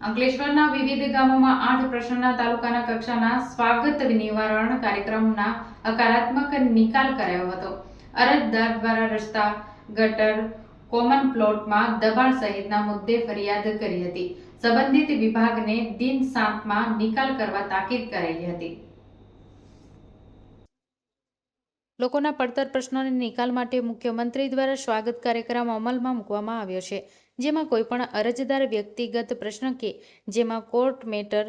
અંકલેશ્વરના વિવિધ ગામોમાં આઠ પ્રશ્નના તાલુકાના કક્ષાના સ્વાગત નિવારણ કાર્યક્રમના હકારાત્મક નિકાલ કરાયો હતો. અરજદાર દ્વારા રસ્તા, ગટર કોમન પ્લોટમાં દબાણ સહિતના મુદ્દે ફરિયાદ કરી હતી. સંબંધિત વિભાગને દિન સાતમાં નિકાલ કરવા તાકીદ કરાઈ હતી. લોકોના પડતર પ્રશ્નોને નિકાલ માટે મુખ્યમંત્રી દ્વારા સ્વાગત કાર્યક્રમ અમલમાં મૂકવામાં આવ્યો છે. જેમાં કોઈપણ અરજદાર વ્યક્તિગત પ્રશ્ન કે જેમાં કોર્ટ મેટર,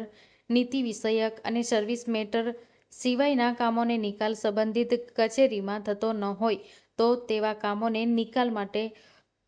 નીતિ વિષયક અને સર્વિસ મેટર સિવાયના કામોને નિકાલ સંબંધિત કચેરીમાં થતો ન હોય, તો તેવા કામોને નિકાલ માટે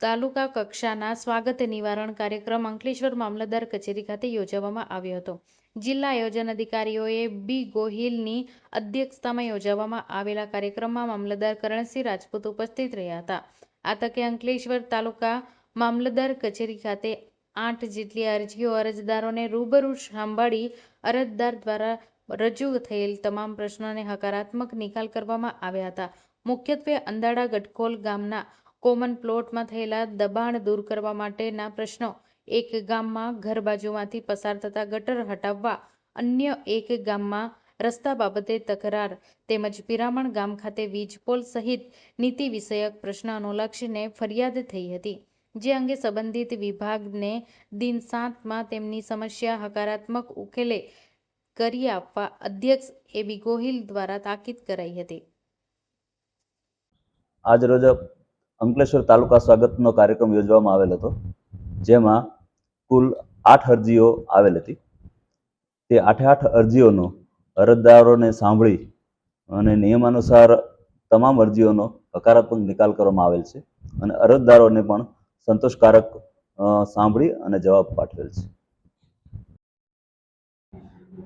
તાલુકા કક્ષાના સ્વાગત નિવારણ કાર્યક્રમ અંકલેશ્વર મામલતદાર કચેરી ખાતે યોજવામાં આવ્યો હતો. જિલ્લા આયોજન અધિકારીઓએ બી ગોહિલની અધ્યક્ષતામાં યોજવામાં આવેલા કાર્યક્રમમાં મામલતદાર કરણસિંહ રાજપૂત ઉપસ્થિત રહ્યા હતા. આ તકે અંકલેશ્વર તાલુકા મામલતદાર કચેરી ખાતે આઠ જેટલી અરજીઓ અરજદારોને રૂબરૂ સાંભળી અરજદાર દ્વારા રજૂ થયેલ તમામ પ્રશ્નોને હકારાત્મક નિકાલ કરવામાં આવ્યા હતા. મુખ્યત્વે અંદાડા ગટકોલ ગામના કોમન પ્લોટમાં થયેલા દબાણ દૂર કરવા માટેના પ્રશ્નો. એક ગામમાં ઘર બાજુમાંથી પસાર થતા ગટર હટાવવા, અન્ય એક ગામમાં રસ્તા બાબતે તકરાર તેમજ પિરામણ ગામ ખાતે વીજપોલ સહિત નીતિ વિષયક પ્રશ્ન અનુલક્ષીને ફરિયાદ થઈ હતી. જે અંગે સંબંધિત વિભાગને દિન સાતમાં તેમની સમસ્યા હકારાત્મક ઉકેલે કરી આપવા અધ્યક્ષ એબી ગોહિલ દ્વારા તાકીદ કરાઈ હતી. આજરોજ અંકલેશ્વર તાલુકા સ્વાગતનો કાર્યક્રમ યોજવામાં આવેલ હતો, જેમાં કુલ આઠ અરજીઓ આવેલ હતી. તે આઠે આઠ અરજીઓનો અરજદારોને સાંભળી અને નિયમાનુસાર તમામ અરજીઓનો હકારાત્મક નિકાલ કરવામાં આવેલ છે અને અરજદારોને પણ સંતોષકારક સાંભળી અને જવાબ પાઠવેલ છે.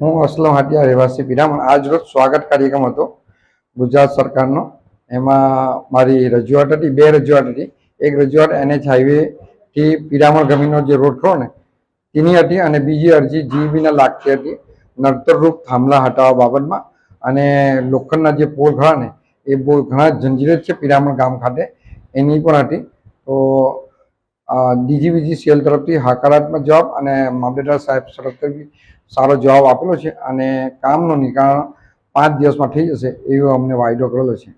હું અસલમ હાટિયા રહેવાસી પીરામણ. આજ રોજ સ્વાગત કાર્યક્રમ હતો ગુજરાત સરકારનો. એમાં મારી રજૂઆત હતી, બે રજૂઆત હતી. એક રજૂઆત એનએચ હાઈવેથી પીરામણ ગમીનો જે રોડ ખરો ને, તેની હતી અને બીજી અરજી જીબીના લાગતી હતી, નડતરરૂપ થાંભલા હટાવવા બાબતમાં. અને લોખંડના જે પોલ ખરા ને, એ બહુ ઘણા જંજીરત છે પીરામણ ગામ ખાતે. એની પણ હતી. તો ડીજીવીજી સેલ તરફથી હકારાત્મક જવાબ અને મામલેદાર સાહેબ તરફથી સારો જવાબ આપેલો છે અને કામનો નિકાલ પાંચ દિવસમાં થઈ જશે એવો અમને વાયદો કરેલો છે.